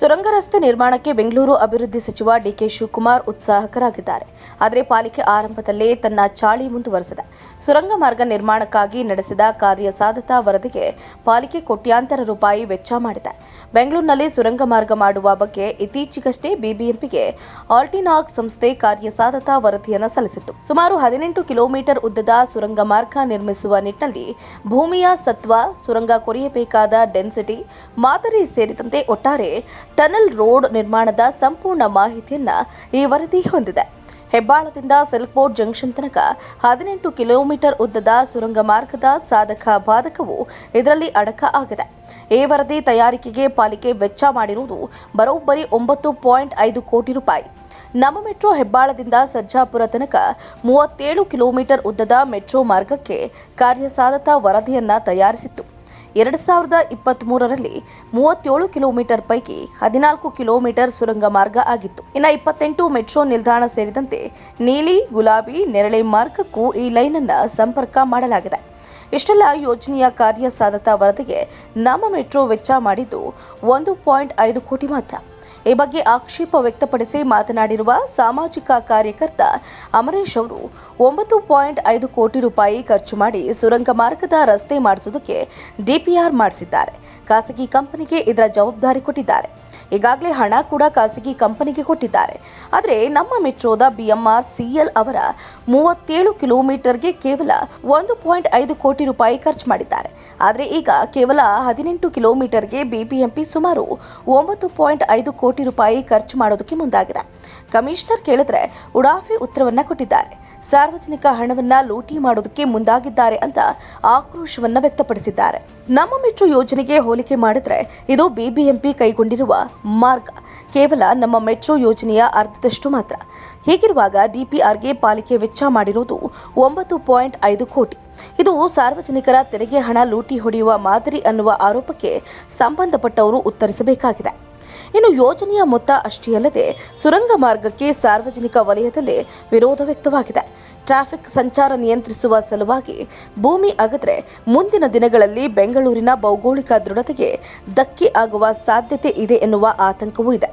ಸುರಂಗ ರಸ್ತೆ ನಿರ್ಮಾಣಕ್ಕೆ ಬೆಂಗಳೂರು ಅಭಿವೃದ್ಧಿ ಸಚಿವ ಡಿಕೆ ಶಿವಕುಮಾರ್ ಉತ್ಸಾಹಕರಾಗಿದ್ದಾರೆ. ಆದರೆ ಪಾಲಿಕೆ ಆರಂಭದಲ್ಲೇ ತನ್ನ ಚಾಳಿ ಮುಂದುವರೆಸಿದೆ. ಸುರಂಗ ಮಾರ್ಗ ನಿರ್ಮಾಣಕ್ಕಾಗಿ ನಡೆಸಿದ ಕಾರ್ಯಸಾಧತಾ ವರದಿಗೆ ಪಾಲಿಕೆ ಕೋಟ್ಯಾಂತರ ರೂಪಾಯಿ ವೆಚ್ಚ ಮಾಡಿದೆ. ಬೆಂಗಳೂರಿನಲ್ಲಿ ಸುರಂಗ ಮಾರ್ಗ ಮಾಡುವ ಬಗ್ಗೆ ಇತ್ತೀಚೆಗಷ್ಟೇ ಬಿಬಿಎಂಪಿಗೆ ಆಲ್ಟಿನಾಗ್ ಸಂಸ್ಥೆ ಕಾರ್ಯಸಾಧತಾ ವರದಿಯನ್ನು ಸಲ್ಲಿಸಿತ್ತು. ಸುಮಾರು ಹದಿನೆಂಟು ಕಿಲೋಮೀಟರ್ ಉದ್ದದ ಸುರಂಗ ಮಾರ್ಗ ನಿರ್ಮಿಸುವ ನಿಟ್ಟಿನಲ್ಲಿ ಭೂಮಿಯ ಸತ್ವ, ಸುರಂಗ ಕೊರೆಯಬೇಕಾದ ಡೆನ್ಸಿಟಿ ಮಾದರಿ ಸೇರಿದಂತೆ ಒಟ್ಟಾರೆ ಟನಲ್ ರೋಡ್ ನಿರ್ಮಾಣದ ಸಂಪೂರ್ಣ ಮಾಹಿತಿಯನ್ನ ಈ ವರದಿ ಹೊಂದಿದೆ. ಹೆಬ್ಬಾಳದಿಂದ ಸಿಲ್ಕ್ಬೋರ್ಡ್ ಜಂಕ್ಷನ್ ತನಕ ಹದಿನೆಂಟು ಕಿಲೋಮೀಟರ್ ಉದ್ದದ ಸುರಂಗ ಮಾರ್ಗದ ಸಾಧಕ ಬಾಧಕವು ಇದರಲ್ಲಿ ಅಡಕ ಆಗಿದೆ. ಈ ವರದಿ ತಯಾರಿಕೆಗೆ ಪಾಲಿಕೆ ವೆಚ್ಚ ಮಾಡಿರುವುದು ಬರೋಬ್ಬರಿ ಒಂಬತ್ತು ಪಾಯಿಂಟ್ ಐದು ಕೋಟಿ ರೂಪಾಯಿ. ನಮ್ಮ ಮೆಟ್ರೋ ಹೆಬ್ಬಾಳದಿಂದ ಸಜ್ಜಾಪುರ ತನಕ ಮೂವತ್ತೇಳು ಕಿಲೋಮೀಟರ್ ಉದ್ದದ ಮೆಟ್ರೋ ಮಾರ್ಗಕ್ಕೆ ಕಾರ್ಯಸಾಧತಾ ವರದಿಯನ್ನ ತಯಾರಿಸಿತ್ತು. ಎರಡು ಸಾವಿರದ ಇಪ್ಪತ್ತ್ಮೂರರಲ್ಲಿ ಮೂವತ್ತೇಳು ಕಿಲೋಮೀಟರ್ ಪೈಕಿ ಹದಿನಾಲ್ಕು ಕಿಲೋಮೀಟರ್ ಸುರಂಗ ಮಾರ್ಗ ಆಗಿತ್ತು. ಇನ್ನು ಇಪ್ಪತ್ತೆಂಟು ಮೆಟ್ರೋ ನಿಲ್ದಾಣ ಸೇರಿದಂತೆ ನೀಲಿ, ಗುಲಾಬಿ, ನೆರಳೆ ಮಾರ್ಗಕ್ಕೂ ಈ ಲೈನ್ ಅನ್ನ ಸಂಪರ್ಕ ಮಾಡಲಾಗಿದೆ. ಇಷ್ಟೆಲ್ಲ ಯೋಜನೆಯ ಕಾರ್ಯಸಾಧತಾ ವರದಿಗೆ ನಮ್ಮ ಮೆಟ್ರೋ ವೆಚ್ಚ ಮಾಡಿದ್ದು ಒಂದು ಪಾಯಿಂಟ್ ಐದು ಕೋಟಿ ಮಾತ್ರ. ಈ ಬಗ್ಗೆ ಆಕ್ಷೇಪ ವ್ಯಕ್ತಪಡಿಸಿ ಮಾತನಾಡಿರುವ ಸಾಮಾಜಿಕ ಕಾರ್ಯಕರ್ತ ಅಮರೇಶ್ ಅವರು, ಒಂಬತ್ತು ಪಾಯಿಂಟ್ ಐದು ಕೋಟಿ ರೂಪಾಯಿ ಖರ್ಚು ಮಾಡಿ ಸುರಂಗ ಮಾರ್ಗದ ರಸ್ತೆ ಮಾಡಿಸುವುದಕ್ಕೆ ಡಿಪಿಆರ್ ಮಾಡಿಸಿದ್ದಾರೆ. ಖಾಸಗಿ ಕಂಪನಿಗೆ ಇದರ ಜವಾಬ್ದಾರಿ ಕೊಟ್ಟಿದ್ದಾರೆ. ಈಗಾಗಲೇ ಹಣ ಕೂಡ ಖಾಸಗಿ ಕಂಪನಿಗೆ ಕೊಟ್ಟಿದ್ದಾರೆ. ಆದರೆ ನಮ್ಮ ಮೆಟ್ರೋದ ಬಿಎಂಆರ್ ಸಿಎಲ್ ಅವರ ಮೂವತ್ತೇಳು ಕಿಲೋಮೀಟರ್ಗೆ ಕೇವಲ ಒಂದು ಪಾಯಿಂಟ್ ಐದು ಕೋಟಿ ರೂಪಾಯಿ ಖರ್ಚು ಮಾಡಿದ್ದಾರೆ. ಆದರೆ ಈಗ ಕೇವಲ ಹದಿನೆಂಟು ಕಿಲೋಮೀಟರ್ಗೆ ಬಿಬಿಎಂಪಿ ಸುಮಾರು ಒಂಬತ್ತು ಪಾಯಿಂಟ್ ಐದು ಕೋಟಿ ರೂಪಾಯಿ ಖರ್ಚು ಮಾಡೋದಕ್ಕೆ ಮುಂದಾಗಿದೆ. ಕಮಿಷನರ್ ಕೇಳಿದ್ರೆ ಉಡಾಫೆ ಉತ್ತರವನ್ನ ಕೊಟ್ಟಿದ್ದಾರೆ. ಸಾರ್ವಜನಿಕ ಹಣವನ್ನ ಲೂಟಿ ಮಾಡೋದಕ್ಕೆ ಮುಂದಾಗಿದ್ದಾರೆ ಅಂತ ಆಕ್ರೋಶವನ್ನ ವ್ಯಕ್ತಪಡಿಸಿದ್ದಾರೆ. ನಮ್ಮ ಮೆಟ್ರೋ ಯೋಜನೆಗೆ ಹೋಲಿಕೆ ಮಾಡಿದ್ರೆ ಇದು ಬಿಬಿಎಂಪಿ ಕೈಗೊಂಡಿರುವ ಮಾರ್ಗ. ಕೇವಲ ನಮ್ಮ ಮೆಟ್ರೋ ಯೋಜನೆಯ ಅರ್ಧದಷ್ಟು ಮಾತ್ರ. ಹೀಗಿರುವಾಗ ಡಿಪಿಆರ್ಗೆ ಪಾಲಿಕೆ ವೆಚ್ಚ ಮಾಡಿರುವುದು ಒಂಬತ್ತು ಪಾಯಿಂಟ್ ಐದು ಕೋಟಿ. ಇದು ಸಾರ್ವಜನಿಕರ ತೆರಿಗೆ ಹಣ ಲೂಟಿ ಹೊಡೆಯುವ ಮಾದರಿ ಅನ್ನುವ ಆರೋಪಕ್ಕೆ ಸಂಬಂಧಪಟ್ಟವರು ಉತ್ತರಿಸಬೇಕಾಗಿದೆ. ಇನ್ನು ಯೋಜನೆಯ ಮೊತ್ತ ಅಷ್ಟೇ ಅಲ್ಲದೆ ಸುರಂಗ ಮಾರ್ಗಕ್ಕೆ ಸಾರ್ವಜನಿಕ ವಲಯದಲ್ಲಿ ವಿರೋಧ ವ್ಯಕ್ತವಾಗಿದೆ. ಟ್ರಾಫಿಕ್ ಸಂಚಾರ ನಿಯಂತ್ರಿಸುವ ಸಲುವಾಗಿ ಭೂಮಿ ಅಗದ್ರೆ ಮುಂದಿನ ದಿನಗಳಲ್ಲಿ ಬೆಂಗಳೂರಿನ ಭೌಗೋಳಿಕ ದೃಢತೆಗೆ ಧಕ್ಕೆ ಆಗುವ ಸಾಧ್ಯತೆ ಇದೆ ಎನ್ನುವ ಆತಂಕವೂ ಇದೆ.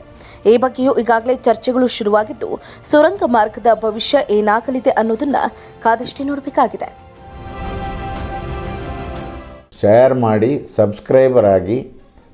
ಈ ಬಗ್ಗೆಯೂ ಈಗಾಗಲೇ ಚರ್ಚೆಗಳು ಶುರುವಾಗಿದ್ದು, ಸುರಂಗ ಮಾರ್ಗದ ಭವಿಷ್ಯ ಏನಾಗಲಿದೆ ಅನ್ನೋದನ್ನ ಕಾದಷ್ಟೇ ನೋಡಬೇಕಾಗಿದೆ. ಶೇರ್ ಮಾಡಿ ಸಬ್ಸ್ಕ್ರೈಬರ್ ಆಗಿ